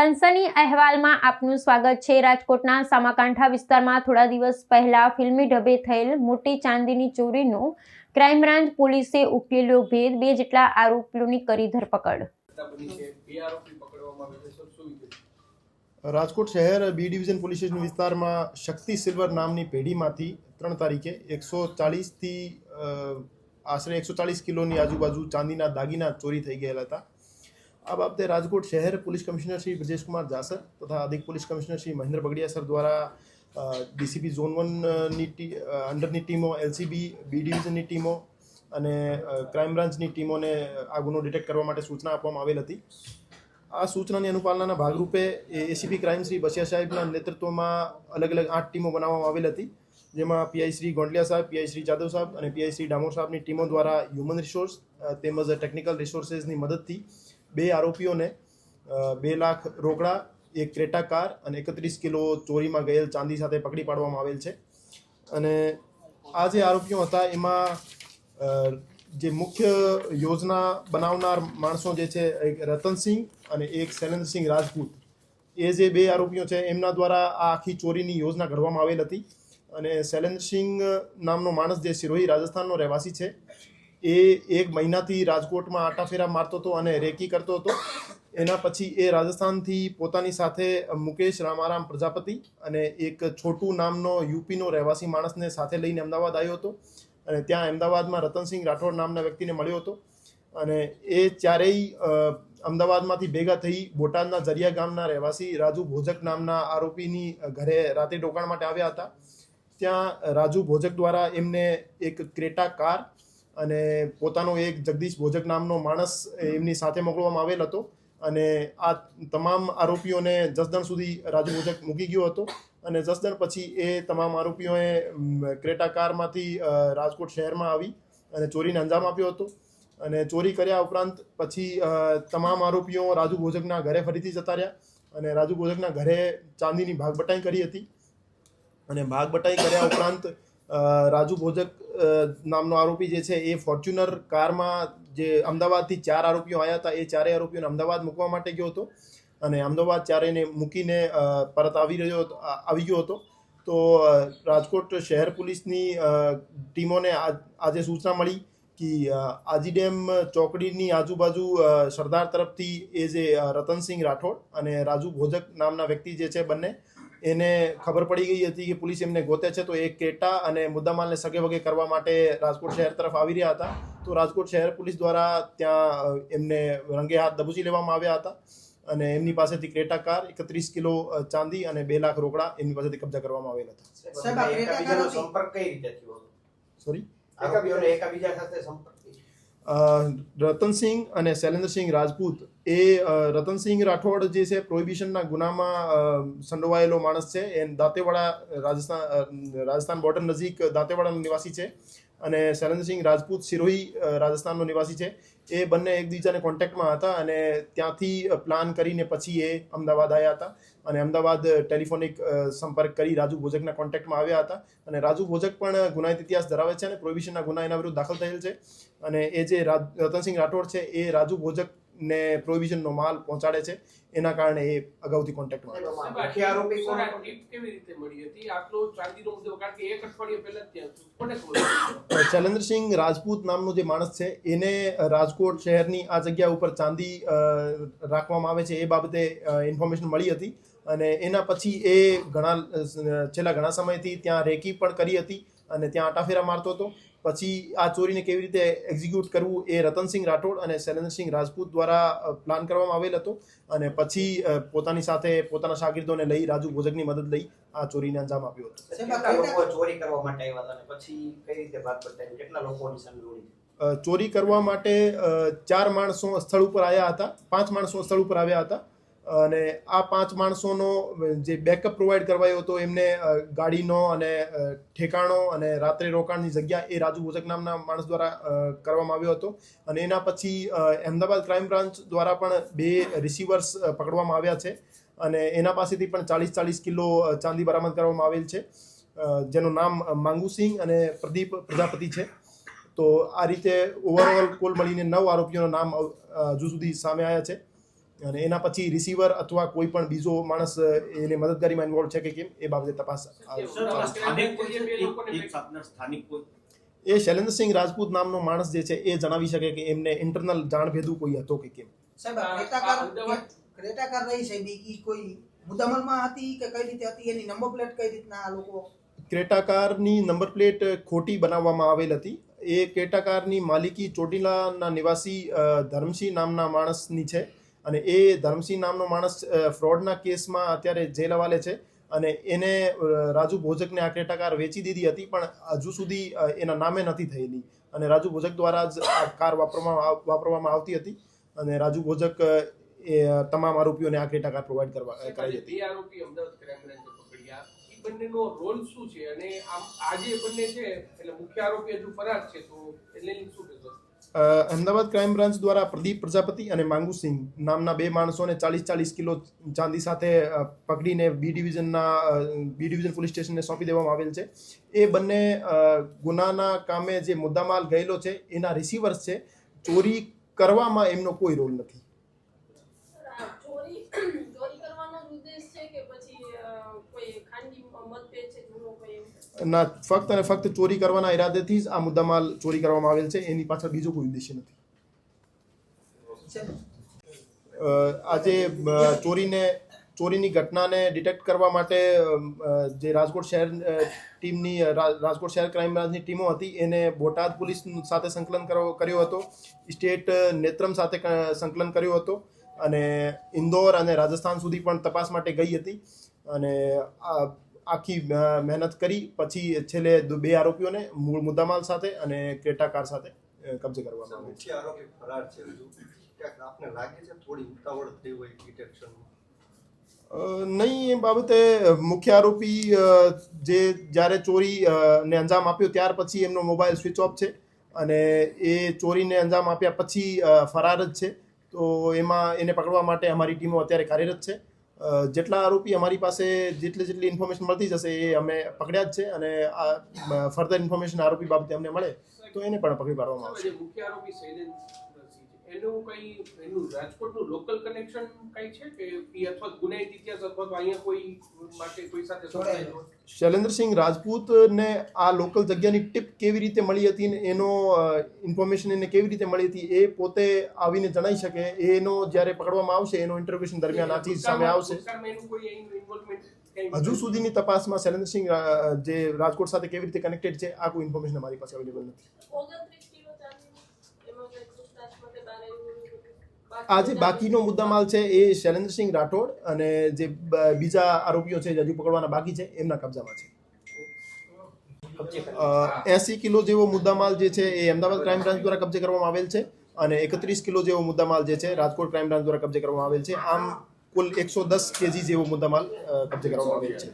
સનસની અહેવાલમાં આપનું સ્વાગત છે. રાજકોટના સામાકાંઠા વિસ્તારમાં થોડા દિવસ પહેલા ફિલ્મી ઢબે થયેલ મોટી ચાંદીની ચોરીનો ક્રાઇમ બ્રાન્ચ પોલીસે ઉકેલ્યો ભેદ. બે જેટલા આરોપીઓની કરી ધરપકડ. રાજકોટ શહેર બી ડિવિઝન પોલીસ સ્ટેશન વિસ્તારમાં શક્તિ સિલ્વર નામની પેઢીમાંથી ત્રણ તારીખે એકસો ચાલીસથી આશરે એકસો ચાલીસ કિલોની આજુબાજુ ચાંદીના દાગીના ચોરી થઈ ગયેલા હતા. આ બાબતે રાજકોટ શહેર પોલીસ કમિશનર શ્રી બ્રજેશકુમાર જાસર તથા અધિક police commissioner Shri Mahendra Bagadiya sir દ્વારા ડીસીપી ઝોન વનની અંડરની ટીમો એલસીબી બી ડિવિઝનની ટીમો અને ક્રાઇમ બ્રાન્ચની ટીમોને આ ગુનો ડિટેક્ટ કરવા માટે સૂચના આપવામાં આવેલ હતી આ સૂચનાની અનુપાલનાના ભાગરૂપે એસીપી ક્રાઇમ શ્રી બસિયા સાહેબના નેતૃત્વમાં અલગ અલગ આઠ ટીમો બનાવવામાં આવેલ હતી જેમાં પીઆઈ શ્રી ગોંડલિયા સાહેબ પીઆઈ શ્રી જાદવ સાહેબ અને પીઆઈ શ્રી ડામોર સાહેબની ટીમો દ્વારા હ્યુમન રિસોર્સ તેમજ ટેકનિકલ રિસોર્સિસની મદદથી બે આરોપીઓને બે લાખ રોકડા, એક ક્રેટા કાર અને એકત્રીસ કિલો ચોરીમાં ગયેલ ચાંદી સાથે પકડી પાડવામાં આવેલ છે. અને આ જે આરોપીઓ હતા, એમાં જે મુખ્ય યોજના બનાવનાર માણસો જે છે, એક રતનસિંહ અને એક શૈલેન્દ્રસિંહ રાજપૂત, એ જે બે આરોપીઓ છે, એમના દ્વારા આ આખી ચોરીની યોજના ઘડવામાં આવેલ હતી. અને શૈલેન્દ્રસિંહ નામનો માણસ જે સિરોહી રાજસ્થાનનો રહેવાસી છે એ એક મહિનાથી રાજકોટમાં આટાફેરા મારતો હતો અને રેકી કરતો હતો. એના પછી એ રાજસ્થાનથી પોતાની સાથે મુકેશ રામારામ પ્રજાપતિ અને એક છોટુ નામનો યુપીનો રહેવાસી માણસને સાથે લઈને અમદાવાદ આવ્યો હતો. અને ત્યાં અમદાવાદમાં રતનસિંહ રાઠોડ નામના વ્યક્તિને મળ્યો હતો. અને એ ચારેય અમદાવાદમાંથી ભેગા થઈ બોટાદના જરિયા ગામના રહેવાસી રાજુ ભોજક નામના આરોપીની ઘરે રાતે રોકાણ માટે આવ્યા હતા. ત્યાં રાજુ ભોજક દ્વારા એમને એક ક્રેટા કાર અને પોતાનો એક જગદીશ ભોજક નામનો માણસ એમની સાથે મોકલવામાં આવેલ હતો. અને આ તમામ આરોપીઓને જસદણ સુધી રાજુ ભોજક મૂકી ગયો હતો. અને જસદણ પછી એ તમામ આરોપીઓએ ક્રેટા કારમાંથી રાજકોટ શહેરમાં આવી અને ચોરીને અંજામ આપ્યો હતો. અને ચોરી કર્યા ઉપરાંત પછી તમામ આરોપીઓ રાજુ ભોજકના ઘરે ફરીથી જતા રહ્યા અને રાજુ ભોજકના ઘરે ચાંદીની ભાગબટાઈ કરી હતી. અને ભાગબટાઈ કર્યા ઉપરાંત રાજુ ભોજક નામનો આરોપી જે છે એ ફોર્ચ્યુનર કારમાં જે અમદાવાદથી ચાર આરોપીઓ આવ્યા હતા, એ ચારેય આરોપીઓને અમદાવાદ મૂકવા માટે ગયો હતો. અને અમદાવાદ ચારેયને મૂકીને પરત આવી રહ્યો આવી ગયો હતો. તો રાજકોટ શહેર પોલીસની ટીમોને આજે સૂચના મળી કે આજી ડેમ ચોકડીની આજુબાજુ સરદાર તરફથી એ જે રતનસિંહ રાઠોડ અને રાજુ ભોજક નામના વ્યક્તિ જે છે બંને એને ખબર પડી ગઈ હતી કે પોલીસ એમને ગોતે છે. તો એ કેટા અને મુદ્દામાલને સગે વગે કરવા માટે રાજકોટ શહેર તરફ આવી રહ્યા હતા. તો રાજકોટ શહેર પોલીસ દ્વારા ત્યાં એમને રંગે હાથ દબુચી લેવામાં આવ્યા હતા અને એમની પાસેથી ક્રેટા કાર એકત્રીસ કિલો ચાંદી અને બે લાખ રોકડા એમની પાસેથી કબજા કરવામાં આવેલા હતા. સાહેબ, આ ક્રેટા એકબીજાનો કાર હતી? સંપર્ક કઈ રીતે થયો? હતો? સોરી એકબીજા સાથે સંપર્ક અ, રતનસિંહ અને શૈલેન્દ્રસિંહ રાજપૂત એ રતનસિંહ રાઠોડ જે છે, પ્રોહિબિશનના ગુનામાં સંડોવાયેલો માણસ છે. એ દાંતેવાડા રાજસ્થાન રાજસ્થાન બોર્ડર નજીક દાંતેવાડાનો નિવાસી છે. અને શૈલેન્દ્રસિંહ રાજપૂત સિરોહી રાજસ્થાનનો નિવાસી છે. એ બંને એકબીજાને કોન્ટેક્ટમાં હતા અને ત્યાંથી પ્લાન કરીને પછી એ અમદાવાદ આવ્યા હતા. અને અમદાવાદ ટેલિફોનિક સંપર્ક કરી રાજુ ભોજકના કોન્ટેક્ટમાં આવ્યા હતા. અને રાજુ ભોજક પણ ગુનાહિત ઇતિહાસ ધરાવે છે અને પ્રોહિબિશનના ગુના એના વિરુદ્ધ દાખલ થયેલ છે. અને એ જે રતનસિંહ રાઠોડ છે, એ રાજુ ભોજકને પ્રોહિબિશનનો માલ પહોંચાડે છે એના કારણે એ અગાઉથી કોન્ટેક્ટમાં આરોપી કેવી રીતે મળી હતી? આટલો ચાંદીનો મુદ્દો કારણ કે એક અઠવાડિયા પહેલા ત્યાં કોને ખબર હતી? શૈલેન્દ્રસિંહ રાજપૂત નામનો જે માણસ છે એને રાજકોટ શહેરની આ જગ્યા ઉપર ચાંદી રાખવામાં આવે છે એ બાબતે ઇન્ફોર્મેશન મળી હતી. અને એના પછી એ ઘણા છેલ્લા ઘણા સમયથી ત્યાં રેકી પણ કરી હતી. અને ત્યાં આટાફેરા મારતો હતો. પછી આ ચોરીને કેવી રીતે એક્ઝિક્યુટ કરવું એ રતનસિંહ રાઠોડ અને શૈલેન્દ્રસિંહ રાજપૂત દ્વારા પ્લાન કરવામાં આવેલ હતો. અને પછી પોતાની સાથે પોતાના શાગીર્દોને લઈ રાજુ ભોજકની મદદ લઈ આ ચોરીને અંજામ આપ્યો હતો. ચોરી કરવા માટે આવ્યા હતા અને પછી કઈ રીતે ભાગ બતાવી કેટલા લોકોની સંડોવણી ચોરી કરવા માટે ચાર માણસો સ્થળ ઉપર આવ્યા હતા. પાંચ માણસો સ્થળ ઉપર આવ્યા હતા. અને આ પાંચ માણસોનો જે બેકઅપ પ્રોવાઈડ કરવાયો હતો, એમને ગાડીનો અને ઠેકાણો અને રાત્રે રોકાણની જગ્યા એ રાજુ ભોજક નામના માણસ દ્વારા કરવામાં આવ્યો હતો. અને એના પછી અહેમદાબાદ ક્રાઇમ બ્રાન્ચ દ્વારા પણ બે રિસીવર્સ પકડવામાં આવ્યા છે. અને એના પાસેથી પણ ચાલીસ ચાલીસ કિલો ચાંદી બરામદ કરવામાં આવેલ છે. જેનું નામ માંગુસિંહ અને પ્રદીપ પ્રજાપતિ છે. તો આ રીતે ઓવરઓલ કુલ મળીને નવ આરોપીઓના નામ હજુ સુધી સામે આવ્યા છે. અને એના પછી રિસીવર અથવા કોઈ પણ બીજો માણસ એને મદદગારીમાં ઇન્વોલ્વ છે કે કેમ એ બાબતે તપાસ એ શૈલેન્દ્રસિંહ રાજપૂત નામનો માણસ જે છે એ જણાવી શકે કે એમને ઇન્ટરનલ જાણ ભેદું કોઈ હતો કે કેમ? સાહેબ આ- ક્રેટા આ કાર અમદાવાદ- ક્રેટા કાર રહી છે બીજી કોઈ મુદ્દામલમાં હતી કે કઈ રીતે હતી? એની નંબર પ્લેટ કઈ રીતના આ લોકો ક્રેટાકારની નંબર પ્લેટ ખોટી બનાવવામાં આવેલ હતી. એ ક્રેટાકારની માલિકી ચોટીલાના નિવાસી ધર્મસિંહ નામના માણસની છે. અને એ ધર્મસિંહ નામનો માણસ ફ્રોડના કેસમાં અત્યારે જેલ હવાલે છે અને એને રાજુ ભોજકને આ ક્રેટાકાર વેચી દીધી હતી, પણ હજુ સુધી એના નામે નથી થયેલી. અને રાજુ ભોજક દ્વારા જ આ કાર વાપરવામાં વાપરવામાં આવતી હતી અને રાજુ ભોજક એ, તમામ આરોપીઓને આ ક્રેટાકાર પ્રોવાઈડ કરવા કરાઈ હતી બંનેનો રોલ શું છે? અને આમ આજે બંને છે, એટલે મુખ્ય આરોપી હજુ ફરાર છે, તો એટલે શું કહેશો? અમદાવાદ ક્રાઇમ બ્રાન્ચ દ્વારા પ્રદીપ પ્રજાપતિ અને માંગુસિંહ નામના બે માણસોને ચાલીસ ચાલીસ કિલો ચાંદી સાથે પકડીને બી ડિવિઝનના બી ડિવિઝન પોલીસ સ્ટેશનને સોંપી દેવામાં આવેલ છે. એ બંને ગુનાના કામે જે મુદ્દામાલ ગયેલો છે, એના રિસીવર્સ છે, ચોરી કરવામાં એમનો કોઈ રોલ નથી આ ચોરી ચોરી કરવાનો જ ઉદ્દેશ છે કે પછી અ, કોઈ ખાનગી મતભેદ છે જૂનો કોઈ એવું? ના, ફક્ત અને ફક્ત ચોરી કરવાના ઈરાદેથી જ આ મુદ્દામાલ ચોરી કરવામાં આવેલ છે. એની પાછળ બીજો કોઈ ઉદ્દેશ્ય નથી. આજે ચોરીને, ચોરીની ઘટનાને ડિટેક્ટ કરવા માટે જે રાજકોટ શહેર ટીમની રાજકોટ શહેર ક્રાઇમ બ્રાન્ચની ટીમો હતી, એને બોટાદ પોલીસ સાથે સંકલન કરવો કર્યો હતો. સ્ટેટ નેત્રમ સાથે સંકલન કર્યો હતો. અને ઇન્દોર અને રાજસ્થાન સુધી પણ તપાસ માટે ગઈ હતી. અને આ આખી મહેનત કરી પછી છેલ્લે બે આરોપીઓને મૂળ મુદ્દામાલ સાથે અને ક્રેટા કાર સાથે કબજે કરવામાં આરોપી ફરાર છે ક્યાંક આપને લાગે છે થોડી ઉતાવળ થઈ હોય ડિટેક્શનમાં? નહીં એ બાબતે મુખ્ય આરોપી જે જ્યારે ચોરી ને અંજામ આપ્યો ત્યાર પછી એમનો મોબાઈલ સ્વિચ ઓફ છે અને એ ચોરીને અંજામ આપ્યા પછી ફરાર જ છે. તો એમાં એને પકડવા માટે અમારી ટીમો અત્યારે કાર્યરત છે. જેટલા આરોપી અમારી પાસે જેટલી જેટલી ઇન્ફોર્મેશન મળતી જશે એ અમે પકડ્યા જ છે અને આ ફર્ધર ઇન્ફોર્મેશન આરોપી બાબતે અમને મળે તો એને પણ પકડી પાડવામાં આવશે. મુખ્ય આરોપી એનું કઈ એનું રાજકોટનું લોકલ કનેક્શન કઈ છે કે અથવા ગુનાહિત ઇતિહાસ અથવા તો અહીંયા કોઈ માટે કોઈ સાથે હોય? શૈલેન્દ્રસિંહ રાજપૂતને આ લોકલ જગ્યાની ટીપ કેવી રીતે મળી હતી ને એનો ઇન્ફોર્મેશન એને કેવી રીતે મળી હતી એ પોતે આવીને જણાઈ શકે. એનો જ્યારે પકડવામાં આવશે એનો ઇન્ટરવ્યુશન દરમિયાન આ ચીજ સામે આવશે. હજુ સુધીની તપાસમાં શૈલેન્દ્રસિંહ જે રાજકોટ સાથે કેવી રીતે કનેક્ટેડ છે આ કોઈ ઇન્ફોર્મેશન અમારી પાસે અવેલેબલ નથી ઓગણત્રીસ કિલો ચાંદીનું એમાં કંઈ પૂછતાછ માટે બહાર આવ્યું એવું બધું? આ જે બાકીનો મુદ્દામાલ છે એ શૈલેન્દ્રસિંહ રાઠોડ અને જે બીજા આરોપીઓ છે હજુ પકડવાના બાકી છે, એમના કબજામાં છે. એસી કિલો જેવો મુદ્દામાલ જે છે એ અમદાવાદ ક્રાઇમ બ્રાન્ચ દ્વારા કબજે કરવામાં આવેલ છે અને એકત્રીસ કિલો જેવો મુદ્દામાલ જે છે રાજકોટ ક્રાઇમ બ્રાન્ચ દ્વારા કબજે કરવામાં આવેલ છે. આમ કુલ એકસો દસ કેજી જેવો મુદ્દામાલ કબજે કરવામાં આવેલ છે.